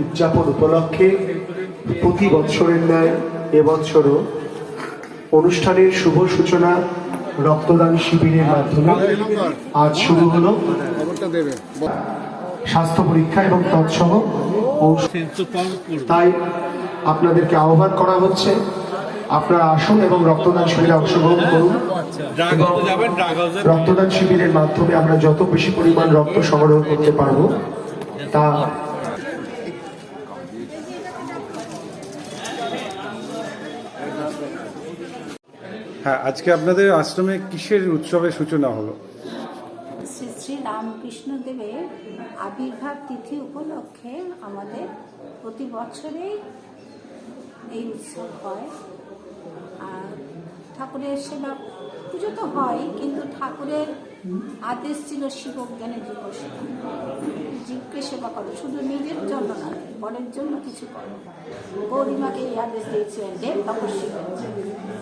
উদযাপন উপলক্ষে প্রতি বৎসরের ন্যায় এবছরও অনুষ্ঠানের শুভ সূচনা রক্তদান শিবিরের মাধ্যমে আজ শুরু হল। স্বাস্থ্য পরীক্ষা এবং তৎসহ তাই আপনাদেরকে আহ্বান করা হচ্ছে, আপনারা আসুন এবং রক্তদান শিবিরে অংশগ্রহণ করুন। হাউসে রক্তদান শিবিরের মাধ্যমে আমরা যত বেশি পরিমাণ রক্ত সংগ্রহ করতে পারব তা হ্যাঁ আজকে আপনাদের আশ্রমে কিসের উৎসবের সূচনা হলো? শ্রী শ্রী রামকৃষ্ণ দেবের আবির্ভাব তিথি উপলক্ষে আমাদের প্রতি বছরেই এই উৎসব হয়। আর ঠাকুরের সেবা পুজো তো হয়, কিন্তু ঠাকুরের আদেশ ছিল শিবজ্ঞানের জীব সেবা জীবকে সেবা করো, শুধু নিজের জন্য না পরের জন্য কিছু করো। গৌরীমাকে এই আদেশ দিয়েছিলেন দেব তপস্যা হয়েছে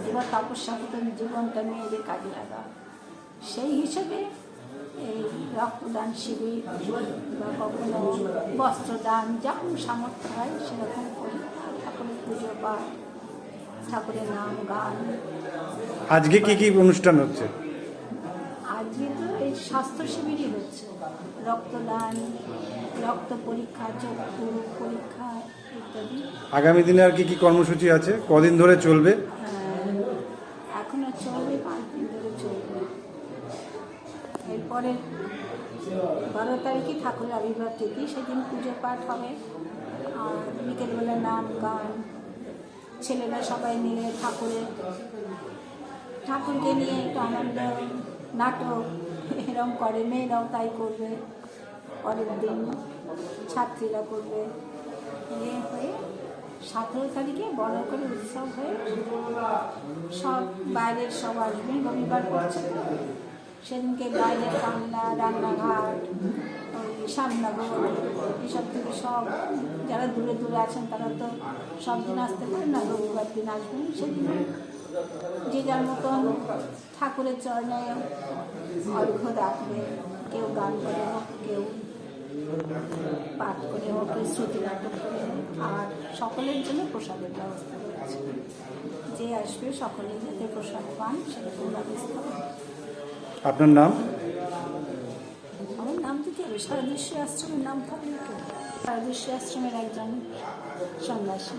এবার তপস্যা করতেন জীবনটা মেয়েদের কাজে লাগা। সেই হিসেবে এই রক্তদান শিবির, বা কখনো বস্ত্রদান, যেমন সামর্থ্য হয়, সেরকম করি। ঠাকুরের পুজো পাঠ, ঠাকুরের নাম গান আজকে কি কি অনুষ্ঠান হচ্ছে? আজকে তো এই স্বাস্থ্য শিবিরই হচ্ছে। রক্তদান রক্ত পরীক্ষা চক্ষু পরীক্ষা ইত্যাদি। আগামী দিনে আর কি কি কর্মসূচি আছে? কদিন ধরে চলবে? আহ, এখনও চলবে পাঁচ দিন ধরে চলবে। এরপরে বারো তারিখে ঠাকুরের আবির্ভাব তিথি সেদিন পুজো পাঠ হবে। আর বিকেলবেলা নাম গান ছেলেরা সবাই মিলে ঠাকুরের ঠাকুরকে নিয়ে একটু আনন্দ, নাটক, এরম করে, মেয়েরাও তাই করবে। পরের দিন ছাত্রীরা করবে। ইয়ে হয়ে সতেরো তারিখে বড় করে উৎসব হয়ে সব বাইরের সব আসবেন রবিবার পড়ছে। সেদিনকে বাইরের কান্না, রান্নাঘাট, ওই সামনাগর এসব থেকে সব যারা দূরে দূরে আছেন তারা তো সব দিন আসতে পারেন না, রবিবার দিন আসবেন। সেদিন যে যার মতন ঠাকুরের চরণে অর্ঘ্য রাখবে কেউ গান করে হোক কেউ পাঠ করে হোক কেউ শ্রুতি নাটক করে হোক আর সকলের জন্য প্রসাদের ব্যবস্থা রয়েছে। যে আসবে সকলেই যাতে প্রসাদ পান সেরকম ব্যবস্থা আপনার নাম? আমার নাম দিতে হবে সারদৃশ্য আশ্রমের নাম থাকলে তো সারদৃশ্য আশ্রমের একজন সন্ন্যাসী।